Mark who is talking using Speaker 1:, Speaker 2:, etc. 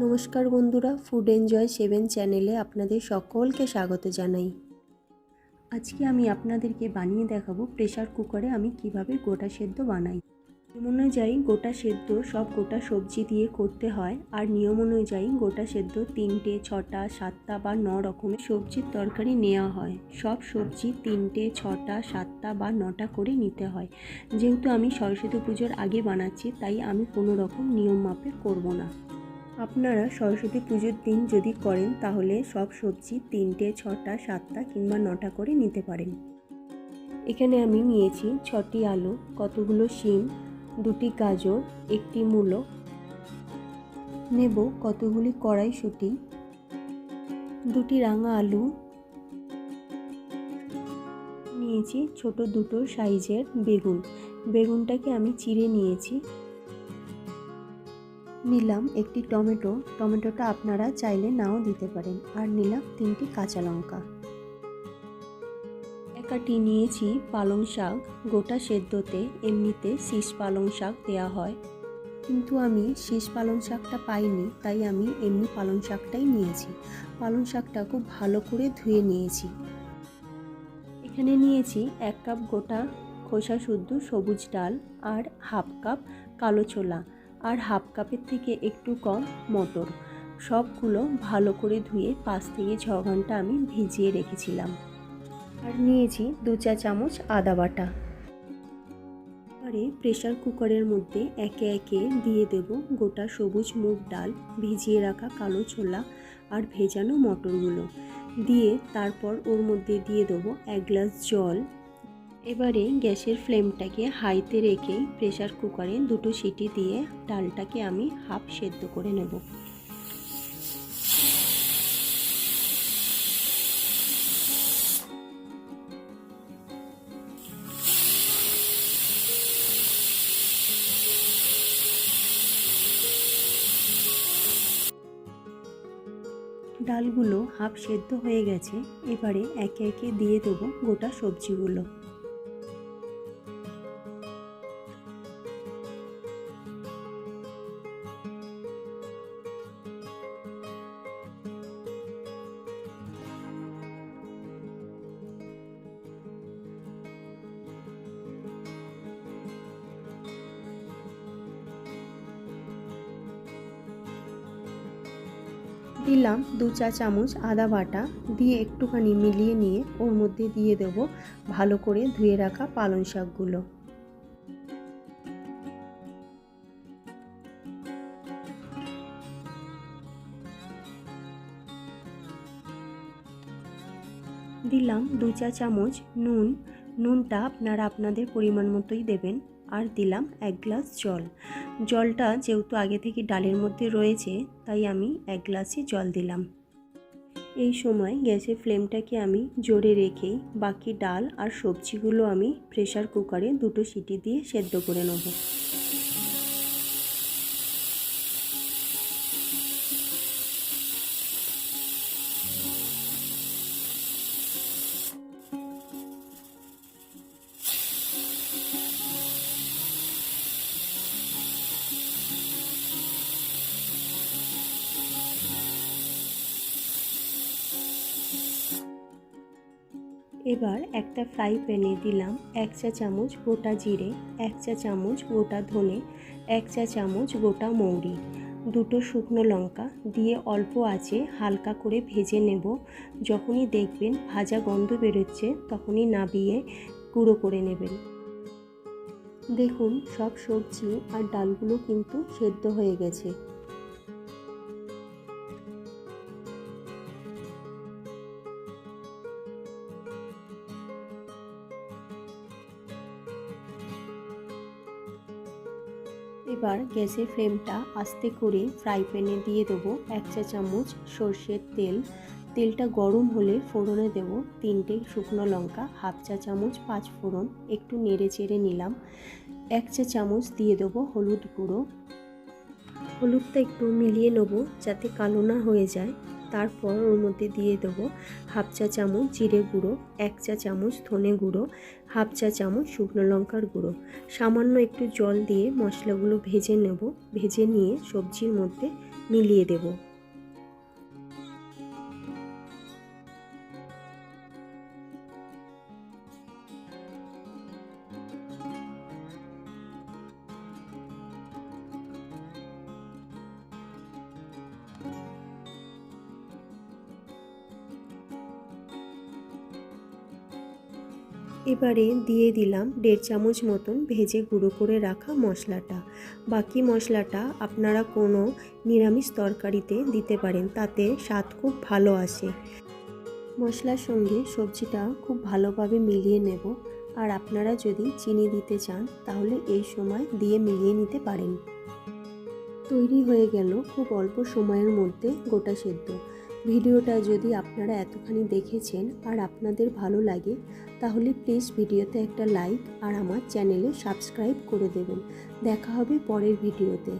Speaker 1: নমস্কার বন্ধুরা food enjoy seven চ্যানেলে আপনাদের সকলকে স্বাগত জানাই। আজকে আমি আপনাদেরকে বানিয়ে দেখাবো প্রেশার কুকারে আমি কীভাবে গোটা সেদ্ধ বানাই। নিয়ম অনুযায়ী গোটা সেদ্ধ, সব গোটা সবজি দিয়ে করতে হয় আর নিয়ম অনুযায়ী গোটা সেদ্ধ তিনটে, ছটা, সাতটা বা ন রকমের সবজির তরকারি নেওয়া হয়। সব সবজি তিনটে, ছটা, সাতটা বা নটা করে নিতে হয়। যেহেতু আমি সরস্বতী পুজোর আগে বানাচ্ছি, তাই আমি কোনো রকম নিয়ম মাপে করব না। আপনারা সরস্বতী পুজোর দিন যদি করেন, তাহলে সব সবজি তিনটে, ছটা, সাতটা কিংবা নটা করে নিতে পারেন। এখানে আমি নিয়েছি ছটি আলু, কতগুলো শিম, দুটি গাজর, একটি মূলো, নেব কতগুলি কড়াইশুঁটি, দুটি রাঙা আলু, নিয়েছি ছোট দুটো সাইজের বেগুন। বেগুনটাকে আমি চিড়ে নিয়েছি। নিলাম একটি টমেটো। টমেটোটা আপনারা চাইলে নাও দিতে পারেন। আর নিলাম তিনটি কাঁচা লঙ্কা। একাটি নিয়েছি পালং শাক। গোটা সেদ্ধতে এমনিতে শীষ পালং শাক দেওয়া হয়। কিন্তু আমি শীষ পালং শাকটা পাইনি, তাই আমি এমনি পালং শাকটাই নিয়েছি। পালং শাকটা খুব ভালো করে ধুয়ে নিয়েছি। এখানে নিয়েছি এক কাপ গোটা খোসা শুদ্ধ সবুজ ডাল আর হাফ কাপ কালো ছোলা। আর হাফ কাপের থেকে একটু কম মটর। সবগুলো ভালো করে ধুয়ে পাঁচ থেকে ছ ঘণ্টা আমি ভিজিয়ে রেখেছিলাম। আর নিয়েছি দু চা চামচ আদা বাটা। এবারে প্রেশার কুকারের মধ্যে একে একে দিয়ে দেব গোটা সবুজ মুগ ডাল, ভিজিয়ে রাখা কালো ছোলা আর ভেজানো মটরগুলো। দিয়ে তারপর ওর মধ্যে দিয়ে দেবো এক গ্লাস জল এবারে গ্যাসের ফ্লেমটাকে হাইতে রেখে প্রেসার কুকারে দুটো সিটি দিয়ে ডালটাকে আমি হাফ সেদ্ধ করে নেব। ডালগুলো হাফ সেদ্ধ হয়ে গেছে, এবারে একে একে দিয়ে দেবো গোটা সবজিগুলো। দিলাম দু চা চামচ আদা বাটা দিয়ে একটুখানি মিলিয়ে নিয়ে ওর মধ্যে দিয়ে দেব ভালো করে ধুয়ে রাখা পালং শাকগুলো। দিলাম দু চা চামচ নুন। নুনটা আপনারা আপনাদের পরিমাণ মতোই দেবেন। আর দিলাম এক গ্লাস জল। জলটা যেহেতু আগে থেকে ডালের মধ্যে রয়েছে, তাই আমি এক গ্লাসই জল দিলাম। এই সময় গ্যাসের ফ্লেমটাকে আমি জোরে রেখেই বাকি ডাল আর সবজিগুলো আমি প্রেশার কুকারে দুটো সিটি দিয়ে সেদ্ধ করে নেব। এবার একটা ফ্রাই প্যানে দিলাম এক চা চামচ গোটা জিরে, এক চা চামচ গোটা ধনে, এক চা চামচ গোটা মৌরি, দুটো শুকনো লঙ্কা দিয়ে অল্প আছে হালকা করে ভেজে নেব। যখনই দেখবেন ভাজা গন্ধ বেরোচ্ছে, তখনই নাবিয়ে গুঁড়ো করে নেবেন। দেখুন, সব সবজি আর ডালগুলো কিন্তু সেদ্ধ হয়ে গেছে। এবার গ্যাসের ফ্লেমটা আস্তে করে ফ্রাই প্যানে দিয়ে দেবো এক চা চামচ সর্ষের তেল। তেলটা গরম হলে ফোড়নে দেব তিনটে শুকনো লঙ্কা, হাফ চা চামচ পাঁচ ফোড়ন, একটু নেড়ে চেড়ে নিলাম। এক চা চামচ দিয়ে দেবো হলুদ গুঁড়ো। হলুদটা একটু মিলিয়ে নেব যাতে কালো না হয়ে যায়। তারপর ওর মধ্যে দিয়ে দেবো হাফ চা চামচ জিরে গুঁড়ো, এক চা চামচ ধনে গুঁড়ো, হাফ চা চামচ শুকনো লঙ্কার গুঁড়ো। সামান্য একটু জল দিয়ে মশলাগুলো ভেজে নেব, ভেজে নিয়ে সবজির মধ্যে মিলিয়ে দেবো। এবারে দিয়ে দিলাম দেড় চামচ মতন ভেজে গুঁড়ো করে রাখা মশলাটা। বাকি মশলাটা আপনারা কোনো নিরামিষ তরকারিতে দিতে পারেন, তাতে স্বাদ খুব ভালো আসে। মশলার সঙ্গে সবজিটা খুব ভালোভাবে মিলিয়ে নেব। আর আপনারা যদি চিনি দিতে চান, তাহলে এই সময় দিয়ে মিলিয়ে নিতে পারেন। তৈরি হয়ে গেল খুব অল্প সময়ের মধ্যে গোটা সেদ্ধ। ভিডিওটা যদি আপনারা এতখানি দেখেছেন আর আপনাদের ভালো লাগে, তাহলে প্লিজ ভিডিওতে একটা লাইক আর আমার চ্যানেলে সাবস্ক্রাইব করে দেবেন। দেখা হবে পরের ভিডিওতে।